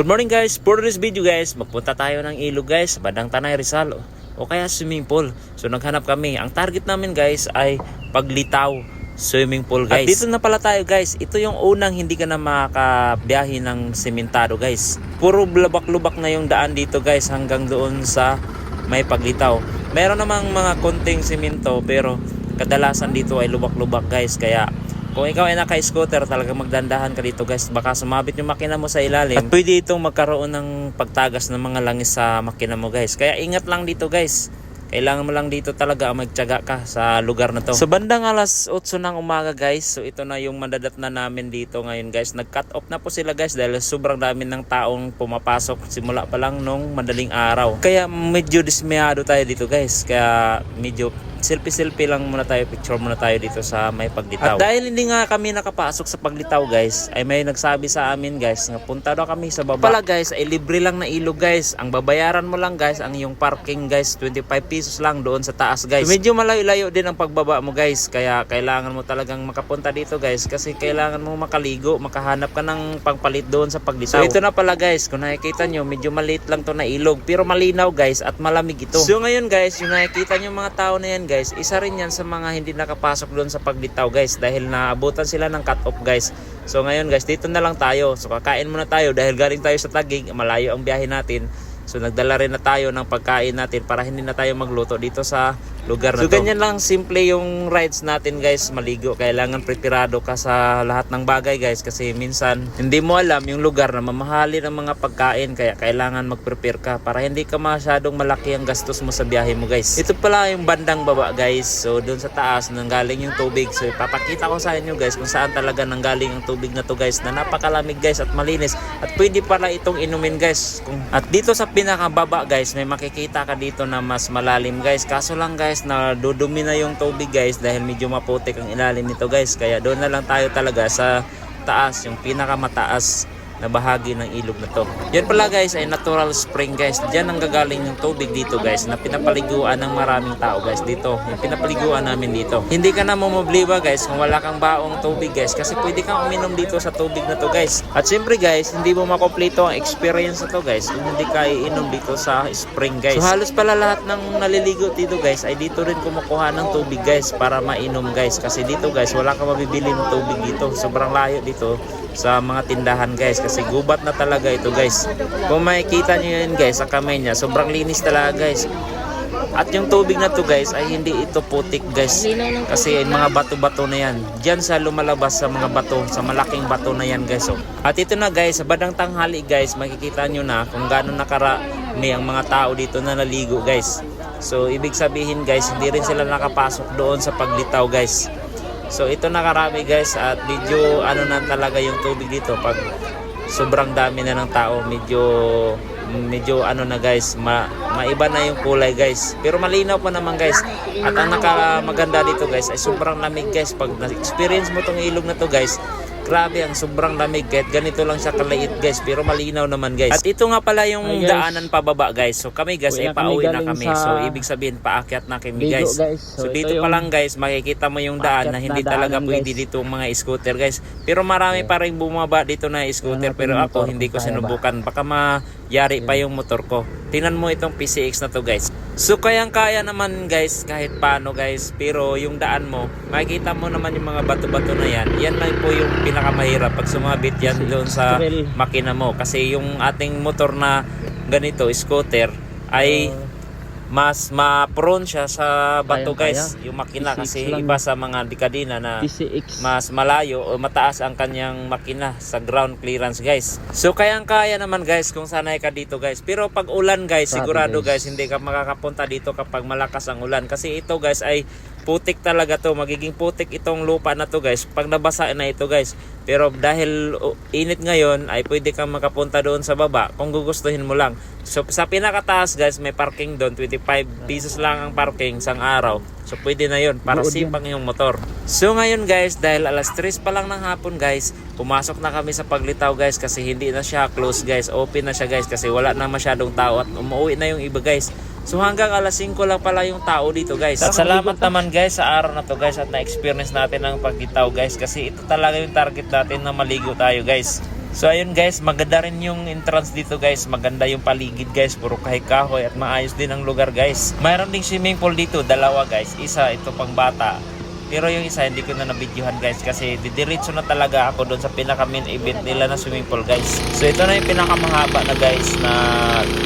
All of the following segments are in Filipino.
Good morning guys, for this video guys, magpunta tayo ng ilog guys, Badang Tanay Rizal o kaya swimming pool. So naghanap kami. Ang target namin guys ay paglitaw swimming pool guys. At dito na pala tayo guys. Ito yung unang hindi ka na makakabiyahe ng sementado guys. Puro lubak-lubak na yung daan dito guys hanggang doon sa may paglitaw. Meron namang mga konting semento pero kadalasan dito ay lubak-lubak guys. Kaya kung ikaw ay naka-scooter, talaga magdandahan ka dito guys. Baka sumabit yung makina mo sa ilalim. At pwede itong magkaroon ng pagtagas ng mga langis sa makina mo guys. Kaya ingat lang dito guys. Kailangan mo lang dito talaga magtiyaga ka sa lugar na to. So bandang alas 8 ng umaga guys. So ito na yung madadat na namin dito ngayon guys. Nag-cut off na po sila guys dahil sobrang dami ng taong pumapasok simula pa lang nung madaling araw. Kaya medyo dismayado tayo dito guys. Kaya medyo selfie-selfie lang muna tayo, picture muna tayo dito sa may paglitaw. At dahil hindi nga kami nakapasok sa paglitaw guys, ay may nagsabi sa amin guys, nga punta daw kami sa baba. Pala guys, ay libre lang na ilog guys. Ang babayaran mo lang guys, ang yung parking guys, 25 pesos lang doon sa taas guys. So, medyo malayo-layo din ang pagbaba mo guys, kaya kailangan mo talagang makapunta dito guys, kasi kailangan mo makaligo, makahanap ka ng pangpalit doon sa paglitaw. So ito na pala guys, kung nakikita nyo, medyo maliit lang to na ilog, pero malinaw guys, at malamig ito. So ngayon guys, yung nakikita nyo mga tao na yan guys, isa rin yan sa mga hindi nakapasok doon sa paglitaw guys dahil naabutan sila ng cut off guys. So ngayon guys, dito na lang tayo. So kakain muna tayo dahil galing tayo sa Tagig, malayo ang biyahe natin. So nagdala rin na tayo ng pagkain natin para hindi na tayo magluto dito sa lugar na so, to. Ganyan lang simple yung rides natin guys, maligo. Kailangan preparado ka sa lahat ng bagay guys kasi minsan hindi mo alam yung lugar na mamahali ng mga pagkain kaya kailangan mag-prepare ka para hindi ka masyadong malaki ang gastos mo sa biyahe mo guys. Ito pala yung bandang baba guys. So doon sa taas nanggaling yung tubig. So ipapakita ko sa inyo guys kung saan talaga nanggaling yung tubig na to guys na napakalamig guys at malinis at pwede pala itong inumin guys. Kung, at dito sa pinakababa guys may makikita ka dito na mas malalim guys. Kaso lang guys na dudumi na yung tubig guys dahil medyo maputik ang ilalim nito guys. Kaya doon na lang tayo talaga sa taas yung pinakamataas na bahagi ng ilog na to. Yan pala guys ay natural spring guys. Diyan ang gagaling yung tubig dito guys na pinapaliguan ng maraming tao guys dito. Yung pinapaliguan namin dito. Hindi ka na mumubliba guys kung wala kang baong tubig guys kasi pwede kang uminom dito sa tubig na to guys. At syempre guys, hindi mo makompleto ang experience na to guys kung hindi ka iinom dito sa spring guys. So halos pala lahat ng naliligo dito guys ay dito rin kumukuha ng tubig guys para mainom guys. Kasi dito guys wala kang mabibili ng tubig dito. Sobrang layo dito sa mga tindahan guys kasi gubat na talaga ito guys. Kung makikita nyo yun guys sa kamay niya sobrang linis talaga guys. At yung tubig na to guys ay hindi ito putik guys. Kasi mga bato-bato na yan. Dyan sa lumalabas sa mga bato sa malaking bato na yan guys oh. at ito na guys sa badang tanghali guys makikita nyo na kung gano'n nakarami ang mga tao dito na naligo guys. So ibig sabihin guys hindi rin sila nakapasok doon sa paglitaw guys. So ito nakarami guys at medyo ano na talaga yung tubig dito. Pag sobrang dami na ng tao. Medyo medyo ano na guys ma, maiba na yung kulay guys. Pero malinaw pa naman guys. At ang nakamaganda dito guys ay sobrang lamig guys. Pag na-experience mo tong ilog na to guys grabe ang sobrang lamig kahit ganito lang siya kalait guys. Pero malinaw naman guys. At ito nga pala yung Hi, guys. daanan pababa guys. So kami guys Uwi ay na pauwi na kami. sa so ibig sabihin paakyat na kami guys. guys. so, So, dito ito pa lang guys makikita mo yung daan na na hindi talaga daanan, pwede guys. dito mga scooter guys. Pero marami pa rin bumaba dito na scooter pero ako hindi ko sinubukan. Baka mayari pa yung motor ko. Tingnan mo itong PCX na to guys so kayang kaya naman guys kahit paano guys. Pero yung daan mo makikita mo naman yung mga bato-bato na yan. Yan lang po yung pinakamahirap pag sumabit yan doon sa makina mo. Kasi yung ating motor na ganito scooter ay mas ma-prone siya sa bato guys Kayang-kaya. yung makina PCX kasi lang. iba sa mga dekadina na PCX. mas malayo o mataas ang kanyang makina sa ground clearance guys. So kayang kaya naman guys kung sanay ka dito guys. Pero pag ulan guys, Grabe, sigurado guys. guys. hindi ka makakapunta dito kapag malakas ang ulan kasi ito guys ay putik talaga to. Magiging putik itong lupa na to guys pag nabasa na ito guys. Pero dahil init ngayon ay pwede kang makapunta doon sa baba kung gugustuhin mo lang. So sa pinakataas guys may parking doon 25 pesos lang ang parking sang araw. So pwede na yon para sipang yung motor. So ngayon guys, dahil alas 3 pa lang ng hapon guys, pumasok na kami sa paglitaw guys kasi hindi na siya close guys. Open na siya guys kasi wala na masyadong tao at umuwi na yung iba guys. So hanggang alas 5 lang pala yung tao dito guys. At salamat naman guys sa araw na to guys at na-experience natin ang paglitaw guys kasi ito talaga yung target natin na maligo tayo guys. So ayun guys, maganda rin yung entrance dito guys. Maganda yung paligid guys. Puro kahoy-kahoy at maayos din ang lugar guys. Mayroon ding swimming pool dito, dalawa guys. Isa ito pang bata. Pero yung isa hindi ko na nabidyohan guys kasi didiretso na talaga ako doon sa pinaka main event nila na swimming pool guys. So ito na yung pinakamahaba na guys na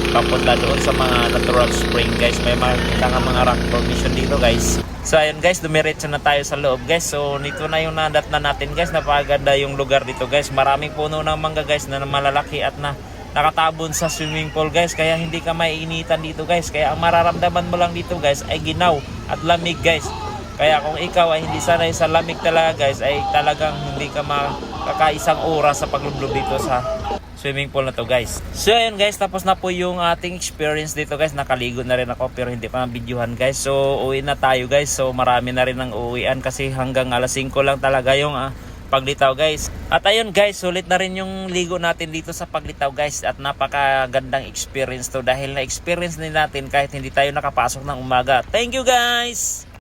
papunta doon sa mga natural spring guys. May makikita nga mga rock formation dito guys. So ayun guys, dumiretso na tayo sa loob guys. So nito na yung nadat na natin guys. Napakaganda yung lugar dito guys. Maraming puno ng mangga guys na malalaki at na nakatabon sa swimming pool guys. Kaya hindi ka maiinitan dito guys. Kaya ang mararamdaman mo lang dito guys ay ginaw at lamig guys. Kaya kung ikaw ay hindi sanay sa lamig talaga guys ay talagang hindi ka makakaisang oras sa paglublob dito sa swimming pool na to guys. So ayun guys, tapos na po yung ating experience dito guys. Nakaligo na rin ako pero hindi pa na-videohan guys. So uwi na tayo guys. So marami na rin ang uuwian kasi hanggang alas 5 lang talaga yung ah, paglitaw guys. At ayun guys, sulit na rin yung ligo natin dito sa paglitaw guys at napakagandang experience to dahil na-experience din natin kahit hindi tayo nakapasok ng umaga. Thank you guys!